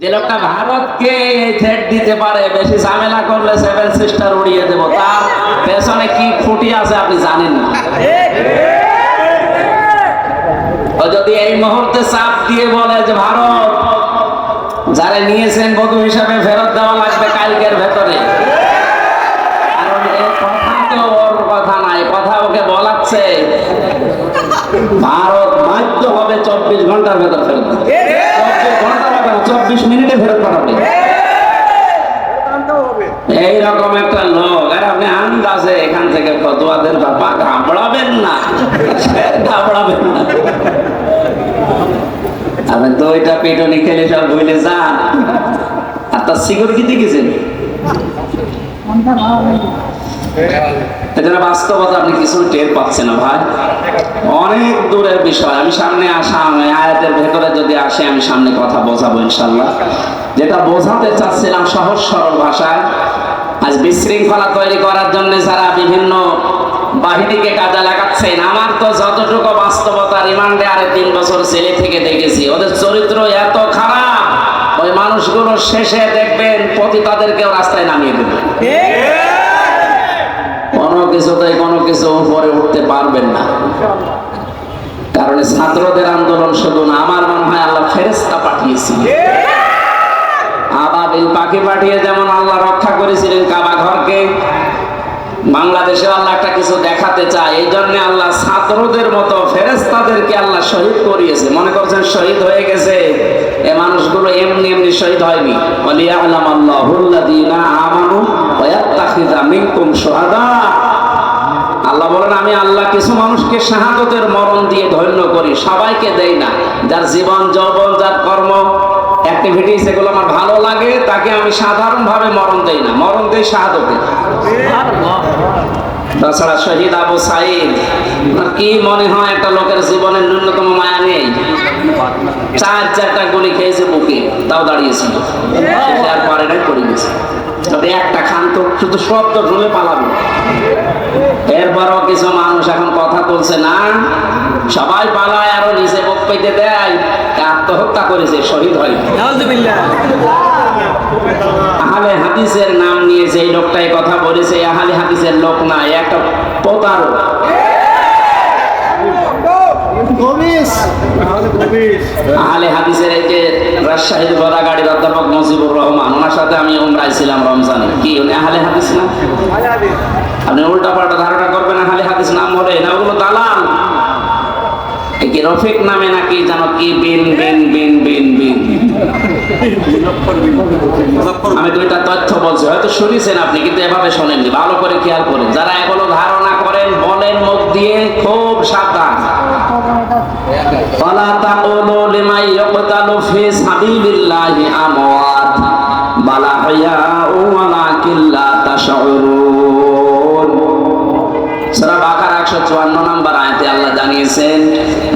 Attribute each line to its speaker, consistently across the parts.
Speaker 1: যে লোকটা ভারতকে থ্রেট দিতে পারে, বেশি ঝামেলা করলে সেভেন সিস্টার উড়িয়ে দেব। তার পেছনে কি খুঁটি আছে আপনি জানেন না? যদি এই মুহূর্তে চাপ দিয়ে বলে যে, ভারত, যারা নিয়েছেন বধূ হিসাবে ফেরত দেওয়া লাগবে কালকের ভেতরে। কারণ এই কথা তো ওর কথা নাই, কথা ওকে বলাচ্ছে, ভারত বাধ্য হবে চব্বিশ ঘণ্টার ভেতর ফেরত দিতে। না চব্বিশ মিনিটে ফেরত পাঠাবে। এইরকম একটা লোক, আর আপনি আন্দাজে এখান থেকে ফতোয়াদের বাবা ঘাবড়াবেন না। ঘাবড়াবেন না। আপনি তো ওইটা পেটনি খেলে সব ভুলে যান। আর তার সিকিউরিটি গেছেন এজন্য বাস্তবতা আপনি কিছু টের পাচ্ছেন না ভাই। অনেক দূরের বিষয়। আমি সামনে আসা আয়াতের ভেতরে যদি আসে, আমি সামনে কথা বোঝাবো ইনশাল্লাহ যেটা বোঝাতে চাচ্ছিলাম সহজ সরল ভাষায়, আজ বিশৃঙ্খলা তৈরি করার জন্য যারা বিভিন্ন বাহিনীকে কাজে লাগাচ্ছেন, আমার তো যতটুকু বাস্তবতা রিমান্ডে আরে তিন বছর ছেলে থেকে দেখেছি, ওদের চরিত্র এত খারাপ। ওই মানুষগুলো শেষে দেখবেন পতিতাদেরকেও রাস্তায় নামিয়ে দেবে। কোনো কিছুতেই কোনো কিছু উপরে উঠতে পারবেন না। কারণ ছাত্রদের আন্দোলন শুধু না, আমার মনে হয় আল্লাহ ফেরেস্তা পাঠিয়েছি আবাবিল পাখি পাঠিয়ে যেমন আল্লাহ রক্ষা করেছিলেন কাবা ঘরকে বাংলাদেশে আল্লাহ একটা কিছু দেখাতে চায়। এই জন্য আল্লাহ ছাত্রদের মতো ফেরেস্তাদেরকে আল্লাহ শহীদ করিয়েছে। মনে করছেন শহীদ হয়ে গেছে? এ মানুষগুলো এমনি এমনি শহীদ হয়নি। ওয়ালিয়ালাম আল্লাহুল্লাযীনা আমানু ওয়া ইয়াত্তাখিযা মিনকুম শুহাদা। আল্লাহ বলেন, আমি আল্লাহ কিছু মানুষকে শাহাদতের মরণ দিয়ে ধন্য করি, সবাইকে দেই না। যার জীবন, যৌবন, যার কর্ম অ্যাক্টিভিটিস এগুলো আমার ভালো লাগে, তাকে আমি সাধারণভাবে মরণ দেই না। মরণ দেই শাহাদতে। তাছাড়া শহীদ আবু সাইদ কি মনে হয় একটা লোকের জীবনের ন্যূনতম মায়া নেই? চার চারটা গুলি খেয়েছে বুকে তাও দাঁড়িয়েছিল। সে আর পারে নাই পড়ে গেছে তবে একটা খান তো শুধু শব্দ শুনে পালাবে। এরপরও কিছু মানুষ এখন কথা বলছে না সবাই পালায় আরও নিচে বুক পেতে দেয়। আত্মহত্যা করেছে শহীদ হয়। আহলে হাদিসের নাম নিয়ে সেই লোকটাই কথা বলেছে আহলে হাদিসের লোক না একটা প্রতারক। আহলে হাদিসের এই যে রাজশাহীর বড়াগাড়ির অধ্যাপক নজিবুর রহমান ওনার সাথে আমি ওমরাই ছিলাম রমজানে কি উনি আহলে হাদিস না? আপনি উল্টা পাল্টা ধারণা করবেন আহলে হাদিস নাম বলে না ওগুলো দালাল। রফিক নামে নাকি কি বিন বিন বিন বিন বিন? আমি দুইটা তথ্য বলছি, হয়তো শুনেছেন আপনি, কিন্তু এভাবে শোনেননি। ভালো করে খেয়াল করেন। যারা এগুলো ধারণা করেন, বলেন মুখ দিয়ে, খুব সাবধান। বালা একশো চুয়ান্ন আয়াতে আল্লাহ জানিয়েছেন,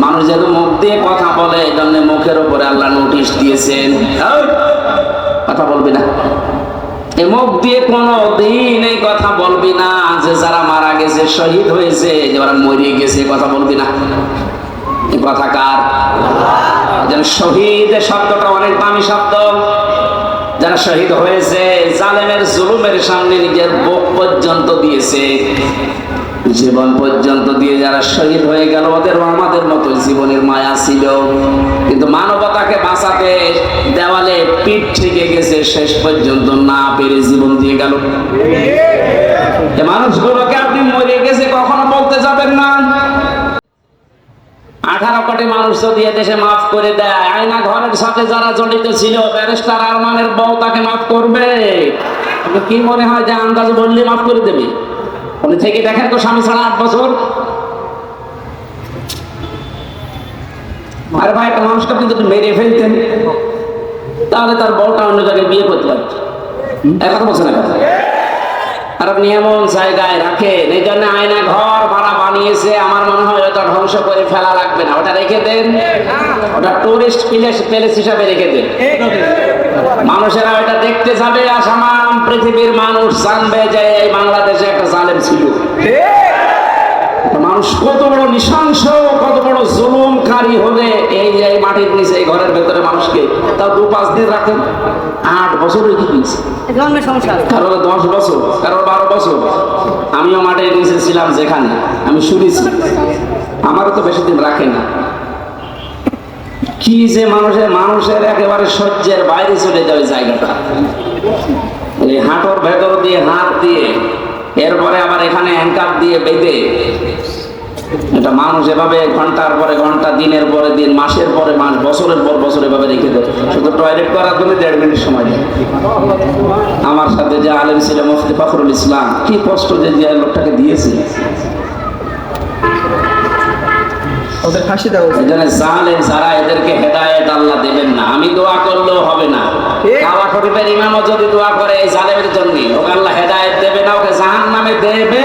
Speaker 1: মানুষ যেন মুখ দিয়ে কথা বলে এই জন্য মুখের উপরে আল্লাহ নোটিশ দিয়েছেন। কথা বলবি না। মুখ দিয়ে কোনো দিন এই কথা বলবি না যে যারা মারা গেছে, শহীদ হয়েছে যারা মরিয়ে গেছে কথা বলবি না। কথা কার? যেন শহীদ শব্দটা অনেক দামি শব্দ। যারা শহীদ হয়েছে, জালেমের জুলুমের সামনে নিজের বোক পর্যন্ত দিয়েছে। জীবন পর্যন্ত দিয়ে যারা শহীদ হয়ে গেল, ওদের আমাদের মতো জীবনের মায়া ছিল। কিন্তু মানবতাকে বাঁচাতে দেওয়ালে পিঠ থেকে গেছে, শেষ পর্যন্ত না পেরে জীবন দিয়ে গেল। মানুষগুলোকে আপনি মরে গেছে, কখনো বলতে যাবেন না। আঠারো কোটি মানুষ যদি দেশে মাফ করে দেয়, আয়না ঘরের সাথে যারা জড়িত ছিল, ব্যারিস্টার আরমানের বউ তাকে মাফ করবে। কি মনে হয় যে আন্দাজ বললে মাফ করে দেবে? উনি থেকে দেখেন তো স্বামী ছাড়া আট বছর। আরে ভাই একটা মানুষকে আপনি যদি মেরে ফেলতেন, তাহলে তার বউটা অন্য জায়গায় বিয়ে করতে পারত। কথা বলছে না আর আপনি এমন জায়গায় রাখেন, এই জন্য আয়না ঘর ভাড়া বানিয়েছে, আমার মনে হয় ওটা ধ্বংস করে ফেলা লাগবে না। ওটা রেখে দেন। ওটা টুরিস্ট প্লেস প্লেস হিসাবে রেখে দেন। মানুষেরা ওটা দেখতে যাবে, আসামাম পৃথিবীর মানুষ জানবে যে এই বাংলাদেশে একটা জালেম ছিল মানুষ কত বড় নৃশংস কত বড় জুলুমকারী হলে এই যে এই মাটির নিচে এই ঘরের ভেতরে মানুষকে তাও দু পাঁচ দিন রাখেন। আট বছরের কি
Speaker 2: ধর্মের
Speaker 1: কারও দশ বছর কারও বারো বছর। আমিও মাটির নিচে ছিলাম যেখানে আমি শুনেছি। আমারও তো বেশি দিন রাখে না। কি যে মানুষের মানুষের একেবারে সহ্যের বাইরে চলে ওই জায়গাটা। এই হাঁটুর ভেতর দিয়ে হাত দিয়ে এরপরে আবার এখানে অ্যাঙ্কার দিয়ে বেঁধে এটা মানুষ এভাবে ঘণ্টার পরে ঘণ্টা দিনের পরে দিন মাসের পরে মাস বছরের পর বছর এভাবে রেখে দেয়। শুধু টয়লেট করার জন্য দেড় মিনিট সময় দেয় আমার সাথে যে আলেম ছিল মুফতি ফখরুল ইসলাম কি কষ্ট যে যে লোকটাকে দিয়েছে।
Speaker 3: ওদের ফাঁসি দেওয়া
Speaker 1: জালেম এদেরকে হেদায়েত আল্লাহ দেবেন না। আমি দোয়া করলেও হবে না। কাবা শরীফের ইমামও যদি দোয়া করে এই জালেমের জন্য ওকে আল্লাহ হেদায়ত দেবে না ওকে জাহান নামে দেবে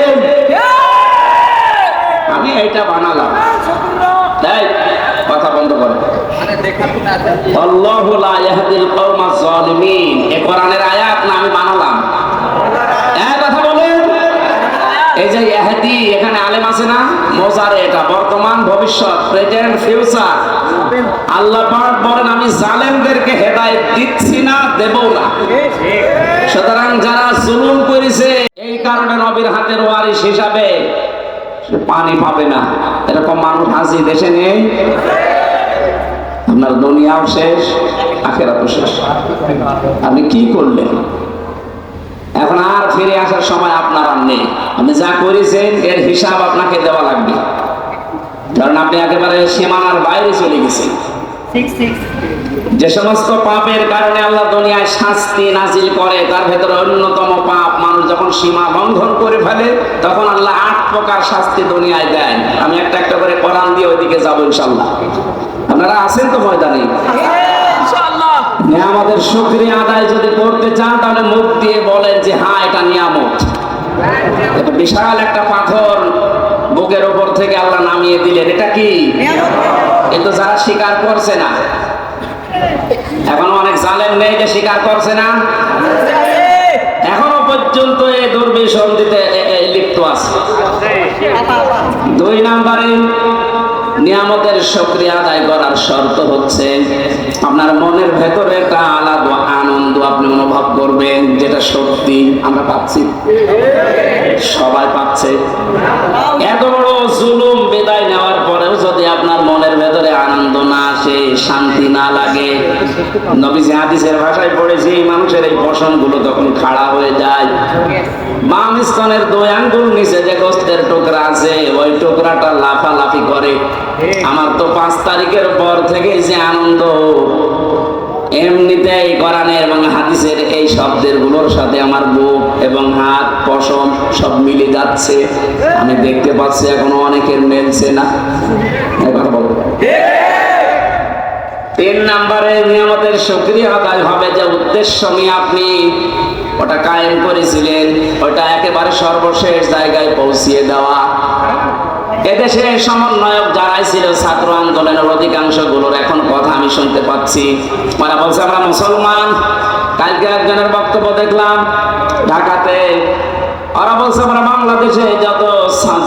Speaker 1: আমি এইটা বানালাম। তাই কথা বন্ধ করে। আল্লাহু লা ইয়াহদিল এ কোরআনের আয়াত না আমি বানালাম এক কথা বলেন এই যে ইহাদি এখানে আলেম আছে না? মোজারে এটা। বর্তমান ভবিষ্যৎ প্রেজেন্ট ফিউচার আল্লাহ পাক বলেন, আমি জালেমদেরকে হেদায়েত দিচ্ছি না, দেবো না। সুতরাং যারা জুলুম করেছে, এই কারণে নবীর হাতের ওয়ারিস হিসাবে পানি পাবে না। এরকম মানুষ হাসি দেশে নেই? আপনার দুনিয়াও শেষ, আখেরাতও শেষ। আপনি কি করলেন? এখন আর ফিরে আসার সময় আপনার আর নেই। আপনি যা করেছেন এর হিসাব আপনাকে দেওয়া লাগবে। কারণ আপনি একেবারে সীমানার বাইরে চলে গেছেন। যে সমস্ত পাপের কারণে আল্লাহ দুনিয়ায় শাস্তি নাজিল করে তার ভেতরে অন্যতম পাপ মানুষ যখন সীমা লঙ্ঘন করে ফেলে তখন আল্লাহ আট প্রকার শাস্তি দুনিয়ায় দেন আমি একটা একটা করে কোরআন দিয়ে ওইদিকে যাব ইনশাল্লাহ আপনারা আছেন তো ময়দানে? নিয়ামতের শুক্রিয়া আদায় যদি করতে চান, তাহলে মুখ দিয়ে বলেন যে হ্যাঁ এটা নিয়ামত। বিশাল একটা পাথর বুকের ওপর থেকে আল্লাহ নামিয়ে দিলেন। এটা কি? কিন্তু যারা স্বীকার করছে না। এখনও অনেক জালেম নেই যে স্বীকার করছে না? এখনও পর্যন্ত এই দুর্বিসন্ধিতে লিপ্ত আছে। দুই নাম্বারে নিয়ামতের সক্রিয়া আদায় করার শর্ত হচ্ছে, আপনার মনের ভেতরে একটা আলাদা আনন্দ আপনি অনুভব করবেন, যেটা সত্যি আমরা পাচ্ছি। সবাই পাচ্ছে। এত বড় জুলুম বিদায় নেওয়ার পরেও যদি আপনার মনের ভেতরে আনন্দ না আসে, শান্তি না লাগে, নবীজি হাদিসের ভাষায় পড়েছি মানুষের এই পশমগুলো তখন খাড়া হয়ে যায়। বাম স্তনের নিচে যে গোস্তের টুকরা আছে, ওই টুকরাটা লাফালাফি করে। আমার তো পাঁচ তারিখের পর থেকে যে আনন্দ। এমনিতেই কোরআনের এবং হাদিসের এই শব্দেরগুলোর সাথে আমার বুক এবং হাত, পশম সব মিলে যাচ্ছে। আমি দেখতে পাচ্ছি এখনও অনেকের মেলছে না। এবার বলো। তিন নম্বরে নিয়ামতের সক্রিয় হবে যে উদ্দেশ্য নিয়ে আপনি ওটা কায়েম করেছিলেন, ওটা একেবারে সর্বশেষ জায়গায় পৌঁছিয়ে দেওয়া। এদেশে সমন্বয়ক যারাই ছিল ছাত্র আন্দোলনের অধিকাংশগুলোর এখন কথা আমি শুনতে পাচ্ছি। ওরা বলছে, আমরা মুসলমান। কালকে একজনের বক্তব্য দেখলাম, ঢাকাতে। ওরা বলছে, আমরা বাংলাদেশে যত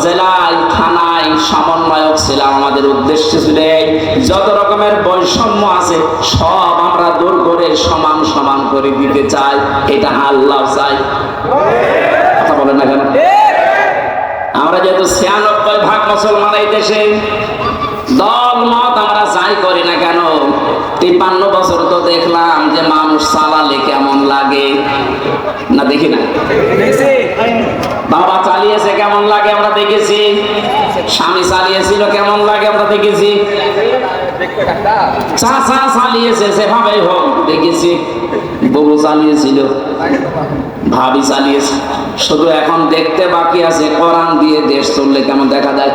Speaker 1: জেলায়, থানায় সমন্বয়ক ছিলাম, আমাদের উদ্দেশ্য ছিল যত রকমের বৈষম্য আছে, সব আমরা দূর করে সমান সমান করে দিতে চাই। এটা আল্লাহ চাই কথা বলেন না কেন? আমরা যেহেতু ছিয়ানব্বই ভাগ মুসলমান এই দেশে, দল, মত আমরা যাই করি না কেন? তিপ্পান্ন বছর তো দেখলাম যে মানুষ চালালে কেমন লাগে। না, দেখি না। বাবা চালিয়েছে কেমন লাগে আমরা দেখেছি। স্বামী চালিয়েছিল কেমন লাগে আমরা দেখেছি। চাচা চালিয়েছে সেভাবেই হোক দেখেছি। বউ চালিয়েছিল, ভাবি চালিয়েছে। শুধু এখন দেখতে বাকি আছে কোরআন দিয়ে দেশ চললে কেমন দেখা যায়?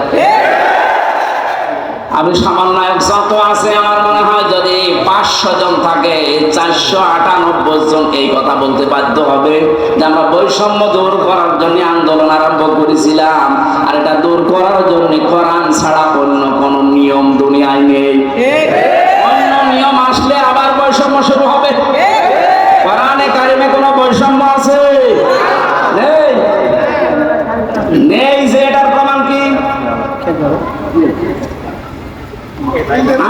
Speaker 1: আমি সমন্বয়ক যত আছে আমার মনে হয় যদি পাঁচশো জন থাকে চারশো আটানব্বই জন এই কথা বলতে বাধ্য হবে। যে আমরা বৈষম্য দূর করার জন্য আন্দোলন আরম্ভ করেছিলাম আর এটা দূর করার জন্য কোরআন ছাড়া অন্য কোনো নিয়ম দুনিয়ায় নেই। অন্য নিয়ম আসলে আবার বৈষম্য শুরু হবে।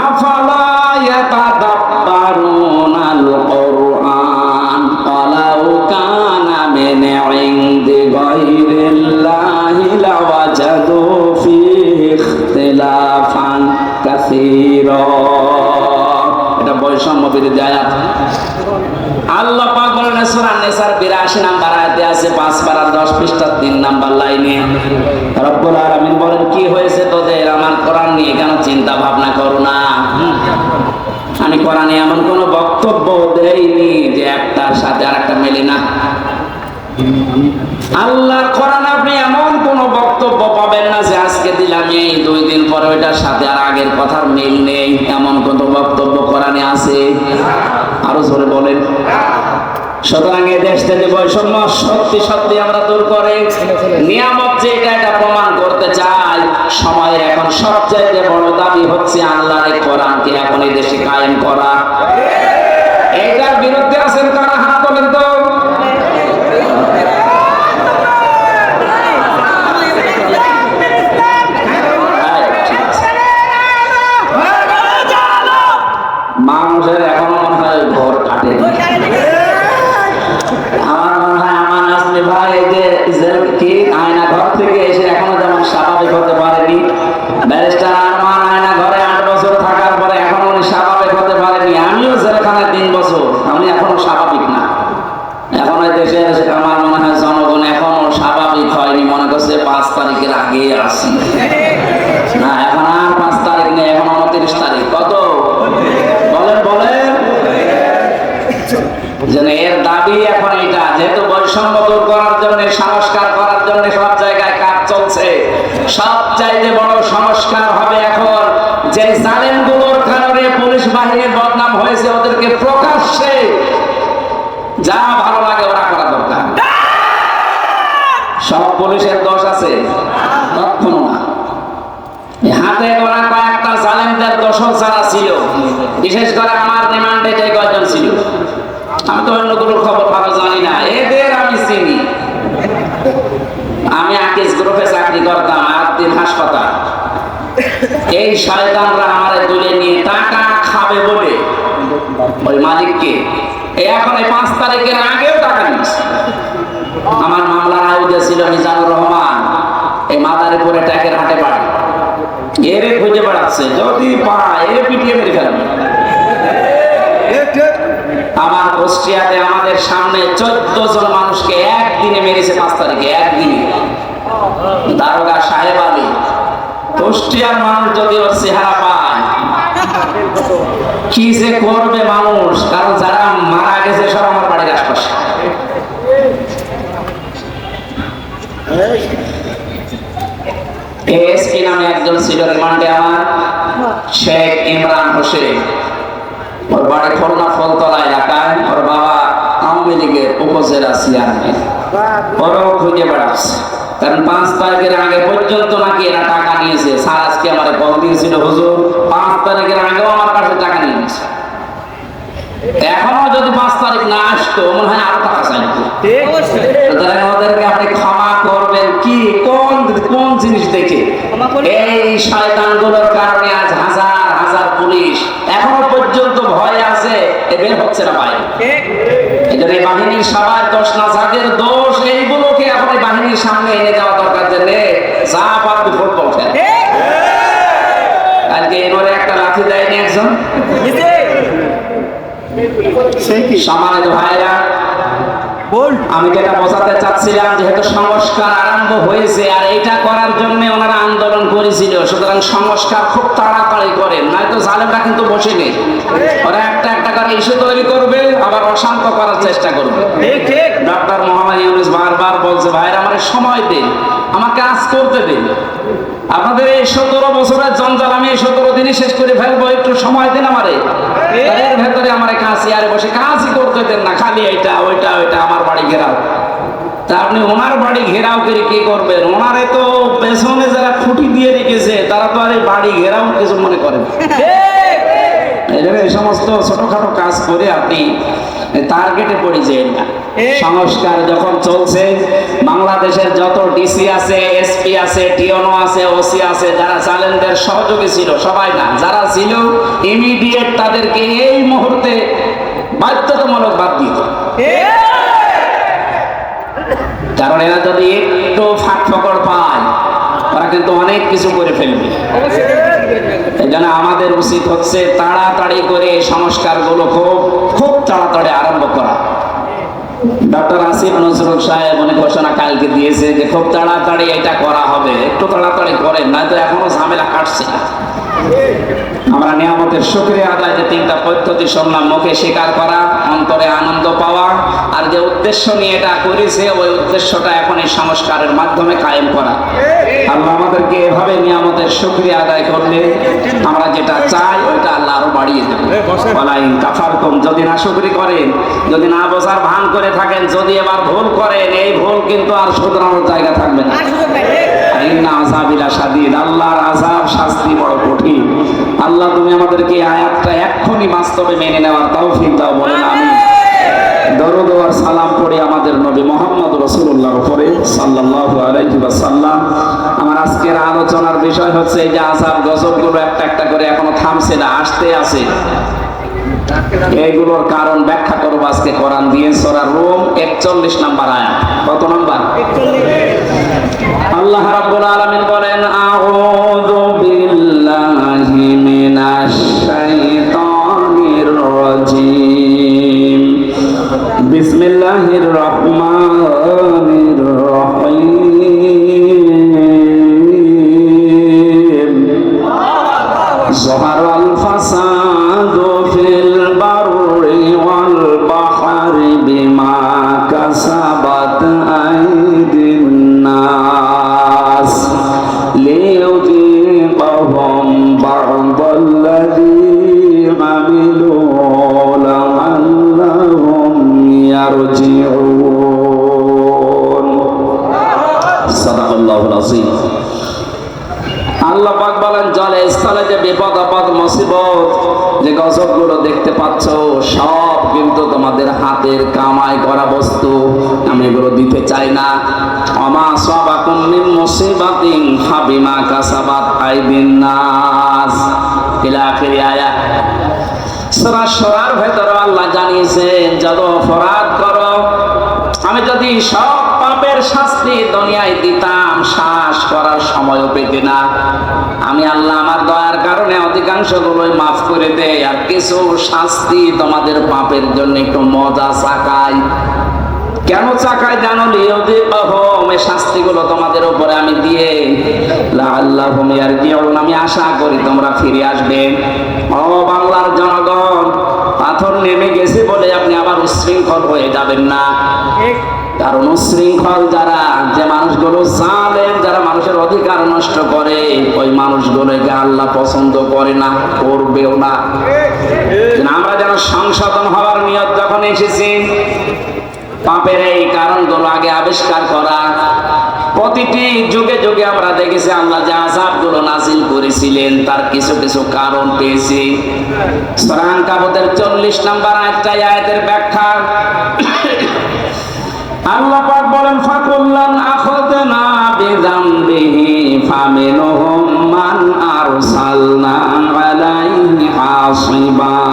Speaker 1: আফালা ইয়াতাদাব্বারুনাল কুরআন ক্বালাউ কানা মিন ইনদি গায়রিল্লাহি লাওয়াজাদু ফীহি ইখতিলাফান কাসীরা। বৈষম্য বিরোধী আয়াত। আল্লাহ পাক বলেন সূরা নিসার 82 নাম্বার আয়াতে আছে 5 পারা 10 পৃষ্ঠা 3 নাম্বার লাইনে। রব্বুল আলামিন বলেন, কি হয়েছে তোদের? আমার কোরআন নিয়ে কেন চিন্তা ভাবনা করো না? আমি কোরআনে এমন কোন বক্তব্য দেইনি যে একটার সাথে আরেকটা মেলে না। আল্লাহর কোরআন আপনি এমন কোন বক্তব্য পাবেন না যে আজকে দিলাম, এই দুই দিন পরে ওইটার সাথে আর আগের কথার মিল নেই। এমন কোন বক্তব্য কোরআনে আছে? আরও জোরে বলেন। সুতরাং এই দেশ থেকে বৈষম্য সত্যি সত্যি আমরা দূর করে, নিয়ামত যে এটা এটা প্রমাণ করতে চাই, সময়ের এখন সবচাইতে বড় দাবি হচ্ছে আল্লাহর কোরআনকে এখন এই দেশে কায়েম করা। এইটার বিরুদ্ধে আছেন কারা হাত তোলেন তো হ্যাঁ, ঠিক আছে। মানুষের এখন মনে হয় ঘর কাটে আমার মনে হয় আমার আসলে ভাই এই যে যে কি আয়না ঘর থেকে এসে এখনও যেমন স্বাভাবিক হতে পারেনি ব্যারিস্টার আরমান আয়না ঘরে আট বছর থাকার পরে এখনও উনি স্বাভাবিক হতে পারেনি আমিও জেলখানায় তিন বছর আমি এখনও স্বাভাবিক না এখন এই দেশের আমার মনে হয় জনগণ এখনও স্বাভাবিক হয়নি মনে করছে পাঁচ তারিখের আগে আসি না এখন আর পাঁচ তারিখ নেই এখন উনত্রিশ তারিখ কত বলেন বলেন যেন এর দাবি এখন এটা যেহেতু বৈষম্য দূর করার জন্য সংস্কার করার জন্য সব জায়গায় কাজ চলছে সব চাইতে বড় সংস্কার হবে এখন যে জালেমগুলোর কারণে পুলিশ বাহিনীর বদনাম হয়েছে ওদেরকে প্রকাশ্যে যা ভালো লাগে ওরা করা দরকার। সব পুলিশের দোষ আছে। কখনো না। হাতে গোনা কয়েকটা জালেমদের দোষও যারা ছিল, বিশেষ করে আমার রিমান্ডে যে কয়জন ছিল, আমি তো অন্যগুলোর খবর ভালো জানি না, এদের আমি চিনি। আমি আকিস গ্রুপে চাকরি করতাম আর দিন হাসপাতাল। এই শয়তানরা আমারে তুলে নিয়ে টাকা খাবে বলে ওই মালিককে এখন এই পাঁচ তারিখের আগেও টাকা নিচ্ছে আমার মামলার আয়ুধে ছিল মিজানুর রহমান। এই মাদারীপুরে ট্যাকের হাটে বাড়ি এরে খুঁজে বেড়াচ্ছে। যদি পায় এ পিটিয়ে মেরে ফেলবে। আমার কুষ্টিয়াতে আমাদের সামনে চোদ্দ জন মানুষকে একদিনে মেরেছে পাঁচ তারিখে, একদিনে। দারোগা সাহেব আলী কুষ্টিয়ার মানুষ যদি ওর চেহারা পায় কি যে করবে মানুষ? কারণ যারা মারা গেছে সব আমার বাড়ির আশপাশে। এএসপি নামে একজন ওর বাবা আওয়ামী লীগের উপজেলা চেয়ারম্যান ওরও খুঁজে বেড়াচ্ছে। কারণ পাঁচ তারিখের আগে পর্যন্ত নাকি এরা টাকা নিয়েছে। স্যার আজকে আমার কল দিয়েছিল হুজুর পাঁচ তারিখের আগেও আমার কাছে টাকা নিয়ে নিয়েছে। এখনও যদি পাঁচ তারিখ না আসতো মনে হয় আরও টাকা চাইতো। ওদেরকে আপনি ক্ষমা করবেন কি? কোন কোন জিনিস দেখে? এই শয়তানগুলোর কারণে আজ হাজার হাজার পুলিশ এখনও পর্যন্ত ভয় আছে এ বের হচ্ছে না বাইরে। এই বাহিনীর সবার দোষ না যাদের দোষ এইগুলোকে এখন সামনে এনে দেওয়া দরকার যে নে যা পারবি দুপুর খেল কালকে এবারে একটা লাঠি দেয়নি একজন।
Speaker 3: সে কি?
Speaker 1: সমানিত ভাইরা। আমি যেটা বোঝাতে চাচ্ছিলাম যেহেতু সংস্কার আরম্ভ হয়েছে আর এটা করার জন্য ওনারা আন্দোলন করেছিল সুতরাং সংস্কার খুব তাড়াতাড়ি করেন নয়তো জালেমরা কিন্তু বসে নেই ওরা একটা একটা করে ইস্যু তৈরি করবে আবার অশান্ত করার চেষ্টা করবে।
Speaker 3: ঠিক ঠিক।
Speaker 1: ডক্টর মোহাম্মদ ইউনুস বারবার বলছে ভাইরা আমার সময় দিন আমাকে কাজ করতে দিন। আপনাদের এই সতেরো বছরের জঞ্জাল আমি এই সতেরো দিনই শেষ করে ফেলব একটু সময় দিন আমারে। এর ভেতরে আমার কাশি আর বসে কাজই করতে দেন না, খালি এইটা ওইটা ওইটা, আমার বাড়ি ঘেরাও। তা আপনি ওনার বাড়ি ঘেরাও করে কি করবেন? ওনারে তো পেছনে যারা খুঁটি দিয়ে রেখেছে, তারা তো আর এই বাড়ি ঘেরাও কিছু মনে করেন এই জন্য এই সমস্ত ছোটখাটো কাজ করে আপনি টার্গেটে পড়ে যেন। না সংস্কার যখন চলছে বাংলাদেশের যত ডিসি আছে এসপি আছে টিওনো আছে ওসি আছে যারা চ্যালেঞ্জের সহযোগী ছিল সবাই না যারা ছিল ইমিডিয়েট তাদেরকে এই মুহূর্তে বাধ্যতামূলক বাদ দিত। কারণ এরা যদি একটু ফাঁক ফকর পায় ওরা কিন্তু অনেক কিছু করে ফেলবে। এই আমাদের উচিত হচ্ছে তাড়াতাড়ি করে সংস্কারগুলো খুব খুব তাড়াতাড়ি আরম্ভ করা। ডক্টর আসিফ নজরুল সাহেব উনি ঘোষণা কালকে দিয়েছে যে খুব তাড়াতাড়ি এটা করা হবে, একটু তাড়াতাড়ি করেন, নয়তো এখনও ঝামেলা কাটছে না। আমরা নিয়ামতের শুক্রিয়া আদায় যে তিনটা পদ্ধতি শুনলাম মুখে স্বীকার করা অন্তরে আনন্দ পাওয়া আর যে উদ্দেশ্য নিয়ে এটা করেছে ওই উদ্দেশ্যটা এখন এই সংস্কারের মাধ্যমে কায়েম করা। আল্লাহ আমাদেরকে এভাবে নিয়ামতের শুক্রিয়া আদায় করলে আমরা যেটা চাই ওইটা আল্লাহ আরও বাড়িয়ে দেবে। বলাইন কাফারকম যদি না শুকরি করেন যদি না বোঝার ভান করে থাকেন যদি এবার ভুল করেন এই ভুল কিন্তু আর শুধরানোর জায়গা থাকবে না। ইন্না আযাবিলা শাদীদ। আল্লাহর আযাব শাস্তি বড় কঠিন। আল্লাহ তুমি আমাদেরকে আয়াতটা এক্ষুনি বাস্তবে মেনে নেওয়ার তৌফিক দাও বলেন আমি দরুদ আর সালাম পড়ি আমাদের নবী মোহাম্মদ রাসূলুল্লাহর উপরে সাল্লাল্লাহু আলাইহি ওয়াসাল্লাম। আমার আজকের আলোচনার বিষয় হচ্ছে এই যে আযাব গজবগুলো একটা একটা করে এখনও থামছে না আসতে আছে। এইগুলোর কারণ ব্যাখ্যা করব আজকে কোরআন দিয়ে সূরা রোম 41 নাম্বার আয়াত। কত নাম্বার? আল্লাহ রাব্বুল আলামিন বলেন আউযু বিল্লাহি মিনাশ শাইতানির রাজিম। বিসমিল্লাহির মুসিবত যে গজবগুলো দেখতে পাচ্ছ, সব কিন্তু তোমাদের হাতের কামাই করা বস্তু। আমি এগুলো দিতে চাই না। অমা সাবাকুম মিন মুসিবাতিন ফাবিমা কাসাবাত আইদিন নাস। ইলা আখিরি আয়াত সূরা সরার ভেতরে আল্লাহ জানিয়েছেন, যত অপরাধ করো আমি যদি সব পাপের শাস্তি দুনিয়ায় দিতাম, শ্বাস করার সময়ও পেতে না। আমি আল্লাহ আমার দয়ার কারণে অধিকাংশ গুলোই মাফ করে দেয় আর কিছু শাস্তি তোমাদের পাপের জন্য একটু মজা চাকাই। কেন চাকায় জানো লিওদি বাহম এই শাস্তিগুলো তোমাদের উপরে আমি দিয়ে আল্লাহ আর আমি আশা করি তোমরা ফিরে আসবে। ও বাংলার জনগণ, পাথর নেমে গেছে বলে আবার উশৃঙ্খল হয়ে যাবেন না। কারণ উশৃঙ্খল যারা, যে মানুষগুলো জানেন যারা মানুষের অধিকার নষ্ট করে, ওই মানুষগুলোকে আল্লাহ পছন্দ করে না, করবেও না। আমরা যেন সংশোধন হওয়ার নিয়ত যখন এসেছি, পাপের এই কারণগুলো আগে আবিষ্কার করা প্রতিটি যুগে যুগে আমরা দেখেছি, আল্লাহ যে আজাবগুলো নাজিল করেছিলেন, তার কিছু কিছু কারণ পেয়েছি। সরান কাবতের চল্লিশ নাম্বার একটা আয়াতের ব্যাখ্যা। আল্লাহ পাক বলেন, ফাকুল্লান আখাযনা বিযামবিহি ফামিনহুম মান আরসালনা আলাইহি হাসিবা।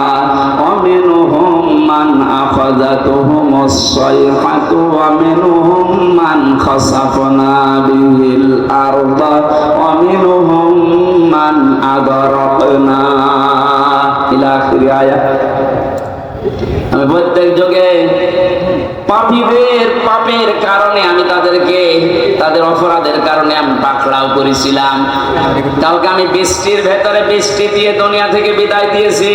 Speaker 1: ওয়া মিনহুম মান খাসাফনা বিহিল আরদা ওয়া মিনহুম মান আগরাকনা ইলা আখির আয়াত আমি প্রত্যেক যুগে পাপীদের পাপের কারণে আমি তাদেরকে, তাদের অপরাধের কারণে আমি পাকড়াও করেছিলাম। কাউকে আমি বৃষ্টির ভেতরে বৃষ্টি দিয়ে দুনিয়া থেকে বিদায় দিয়েছি।